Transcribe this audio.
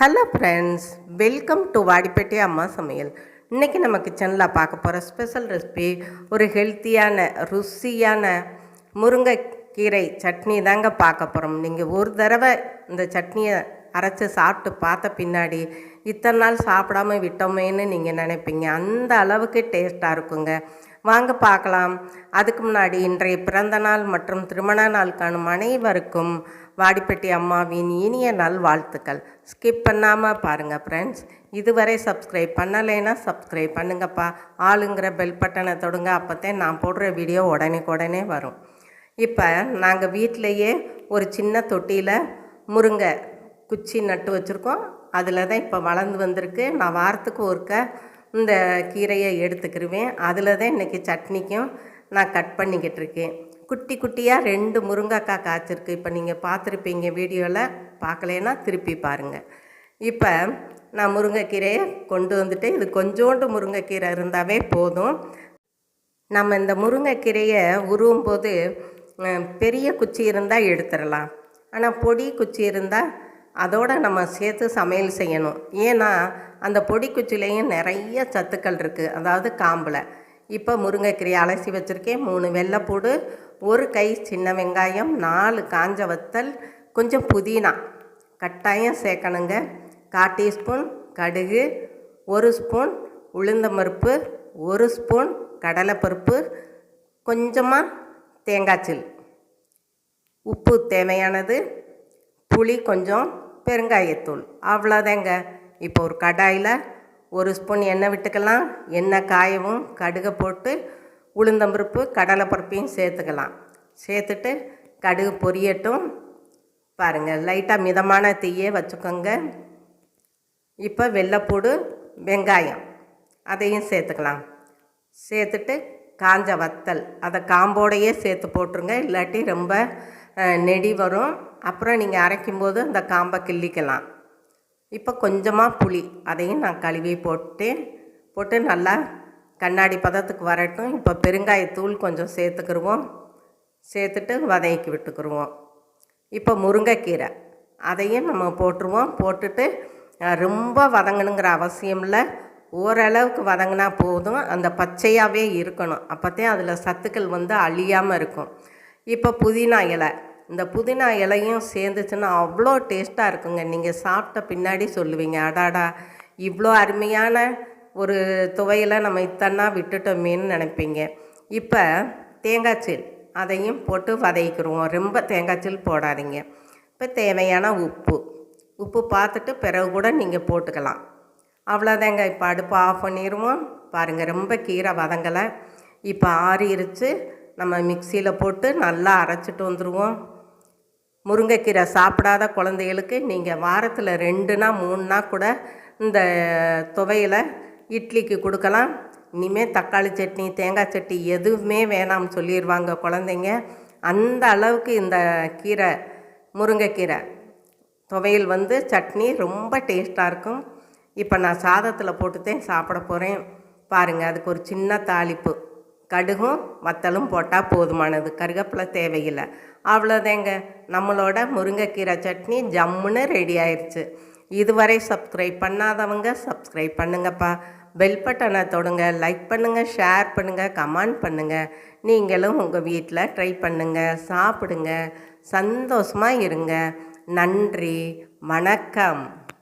Hello friends welcome to Vadipatti அம்மா சமையல் இன்றைக்கி நம்ம கிச்சனில் பார்க்க போகிற ஸ்பெஷல் ரெசிபி ஒரு ஹெல்த்தியான ருசியான முருங்கைக்கீரை சட்னி தாங்க பார்க்க போகிறோம் நீங்கள் ஒரு தடவை இந்த சட்னியை அரைச்சி சாப்பிட்டு பார்த்த பின்னாடி இத்தனை நாள் சாப்பிடாம விட்டோமேன்னு நீங்கள் நினைப்பீங்க. அந்த அளவுக்கு டேஸ்ட்டாக இருக்குங்க. வாங்க பார்க்கலாம். அதுக்கு முன்னாடி இன்றைய பிறந்த நாள் மற்றும் திருமண நாள் காணும் அனைவருக்கும் வாடிப்பட்டி அம்மாவின் இனிய நல் வாழ்த்துக்கள். ஸ்கிப் பண்ணாமல் பாருங்கள் ஃப்ரெண்ட்ஸ் இதுவரை சப்ஸ்கிரைப் பண்ணலைன்னா சப்ஸ்கிரைப் பண்ணுங்கப்பா. ஆளுங்கிற பெல் பட்டனை தொடுங்க. அப்போத்தான் நான் போடுற வீடியோ உடனே உடனே வரும். இப்போ நாங்கள் வீட்டிலையே ஒரு சின்ன தொட்டியில் முருங்கை குச்சி நட்டு வச்சுருக்கோம். அதில் தான் இப்போ வளர்ந்து வந்திருக்கு. நான் வாரத்துக்கு ஒருக்க இந்த கீரையை எடுத்துக்கிருவேன். அதில் தான் இன்றைக்கி சட்னிக்கும் நான் கட் பண்ணிக்கிட்டு இருக்கேன் குட்டி குட்டியாக ரெண்டு முருங்கைக்காய் காய்ச்சிருக்கு. இப்போ நீங்கள் பார்த்துருப்பீங்க வீடியோவில் பார்க்கலேன்னா திருப்பி பாருங்கள் இப்போ நான் முருங்கைக்கீரையை கொண்டு வந்துட்டு இது கொஞ்சோண்டு முருங்கைக்கீரை இருந்தாவே போதும். நம்ம இந்த முருங்கைக்கீரையை உருவும் போது பெரிய குச்சி இருந்தால் எடுத்துடலாம். ஆனால் பொடி குச்சி இருந்தால் அதோடு நம்ம சேர்த்து சமையல் செய்யணும். ஏன்னா அந்த பொடிக்குச்சிலையும் நிறைய சத்துக்கள் இருக்குது அதாவது காம்பில். இப்போ முருங்கைக்கீரையை அலசி வச்சுருக்கேன். மூணு வெள்ளைப்பூடு ஒரு கை சின்ன வெங்காயம் நாலு காஞ்ச வத்தல் கொஞ்சம் புதினா. கட்டாயம் சேர்க்கணுங்க. கால் டீஸ்பூன் கடுகு ஒரு ஸ்பூன் உளுந்தம்பருப்பு ஒரு ஸ்பூன் கடலைப்பருப்பு கொஞ்சமாக தேங்காய்ச்சில் உப்பு தேவையானது புளி கொஞ்சம் பெருங்காயத்தூள். அவ்வளோதாங்க. இப்போ ஒரு கடாயில் ஒரு ஸ்பூன் எண்ணெய் விட்டுக்கலாம். எண்ணெய் காயவும் கடுகை போட்டு உளுந்தம்பருப்பு கடலைப்பருப்பையும் சேர்த்துக்கலாம். சேர்த்துட்டு கடுகு பொரியட்டும். பாருங்கள் லைட்டாக மிதமான தீயே வச்சுக்கோங்க. இப்போ வெள்ளைப்பூடு வெங்காயம் அதையும் சேர்த்துக்கலாம். சேர்த்துட்டு காஞ்ச வத்தல் அதை காம்போடையே சேர்த்து போட்டுருங்க. இல்லாட்டி ரொம்ப நெடி வரும். அப்புறம் நீங்கள் அரைக்கும்போது அந்த காம்பை கிள்ளிக்கலாம். இப்போ கொஞ்சமாக புளி அதையும் நான் கழுவி போட்டு போட்டு நல்லா கண்ணாடி பதத்துக்கு வரட்டும். இப்போ பெருங்காயத்தூள் கொஞ்சம் சேர்த்துக்கிருவோம். சேர்த்துட்டு வதக்கி விட்டுக்கிருவோம். இப்போ முருங்கைக்கீரை அதையும் நம்ம போட்டுருவோம். போட்டுட்டு ரொம்ப வதங்கணுங்கிற அவசியம் இல்லை. ஓரளவுக்கு வதங்கினா போதும். அந்த பச்சையாகவே இருக்கணும். அப்போத்தே அதில் சத்துக்கள் வந்து அழியாமல் இருக்கும். இப்போ புதினா இலை இந்த புதினா இலையும் சேர்ந்துச்சுன்னா அவ்வளோ டேஸ்ட்டாக இருக்குங்க. நீங்கள் சாப்பிட்ட பின்னாடி சொல்லுவீங்க அடாடா இவ்வளோ அருமையான ஒரு துவையில் நம்ம இத்தனா விட்டுட்டோமேன்னு நினைப்பீங்க. இப்போ தேங்காய்ச்சீல் அதையும் போட்டு வதக்கிடுவோம். ரொம்ப தேங்காய்ச்சீல் போடாதீங்க. இப்போ தேவையான உப்பு உப்பு பார்த்துட்டு பிறகு கூட நீங்கள் போட்டுக்கலாம். அவ்வளோதாங்க. இப்போ அடுப்பு ஆஃப் பண்ணிடுவோம். பாருங்கள் ரொம்ப கீரை வதங்கலை. இப்போ ஆறிருச்சு. நம்ம மிக்சியில் போட்டு நல்லா அரைச்சிட்டு வந்துடுவோம். முருங்கைக்கீரை சாப்பிடாத குழந்தைகளுக்கு நீங்கள் வாரத்தில் ரெண்டுனா மூணுனா கூட இந்த துவையலை இட்லிக்கு கொடுக்கலாம். இனிமேல் தக்காளி சட்னி தேங்காய் சட்னி எதுவுமே வேணாம்னு சொல்லிடுவாங்க குழந்தைங்க. அந்த அளவுக்கு இந்த கீரை முருங்கைக்கீரை துவையல் வந்து சட்னி ரொம்ப டேஸ்ட்டாக இருக்கும். இப்போ நான் சாதத்தில் போட்டுத்தேன் சாப்பிட போகிறேன் பாருங்கள் அதுக்கு ஒரு சின்ன தாளிப்பு. கடுகும் வத்தலும் போட்டால் போதுமானது. கருவேப்பிலை தேவையில்லை. அவ்வளோதாங்க. நம்மளோட முருங்கைக்கீரை சட்னி ஜம்முன்னு ரெடி ஆயிடுச்சு இதுவரை சப்ஸ்கிரைப் பண்ணாதவங்க சப்ஸ்கிரைப் பண்ணுங்கப்பா. பெல் பட்டனை தொடுங்க. லைக் பண்ணுங்கள் ஷேர் பண்ணுங்கள் கமெண்ட் பண்ணுங்கள் நீங்களும் உங்கள் வீட்டில் ட்ரை பண்ணுங்கள் சாப்பிடுங்க. சந்தோஷமாக இருங்க. நன்றி. வணக்கம்.